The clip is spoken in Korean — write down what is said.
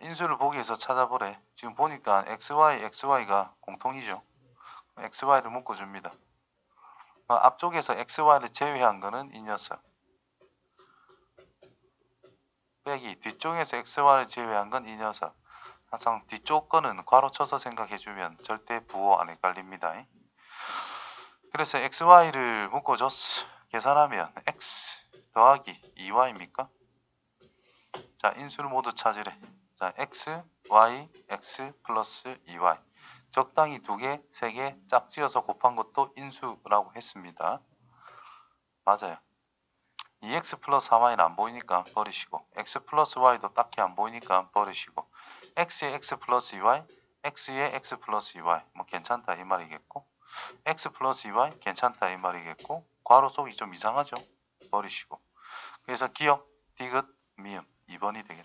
인수를 보기 위해서 찾아보래. 지금 보니까 xy, xy가 공통이죠. xy를 묶어줍니다. 어, 앞쪽에서 xy를 제외한 거는 이 녀석. 빼기 뒤쪽에서 xy를 제외한 건 이 녀석. 항상 뒤쪽 거는 괄호 쳐서 생각해주면 절대 부호 안 헷갈립니다. 그래서 xy를 묶어줬어. 계산하면 x 더하기 2y입니까? 자, 인수를 모두 찾으래. 자, x, y, x 플러스 2y. 적당히 두 개, 세 개 짝지어서 곱한 것도 인수라고 했습니다. 맞아요. 2x 플러스 4y는 안 보이니까 버리시고 x 플러스 y도 딱히 안 보이니까 버리시고 x에 x 플러스 2y, x에 x 플러스 2y 뭐 괜찮다 이 말이겠고 x 플러스 2y 괜찮다 이 말이겠고 괄호 속이 좀 이상하죠? 버리시고 그래서 기억, 디귿, 미음 2번이 되겠네.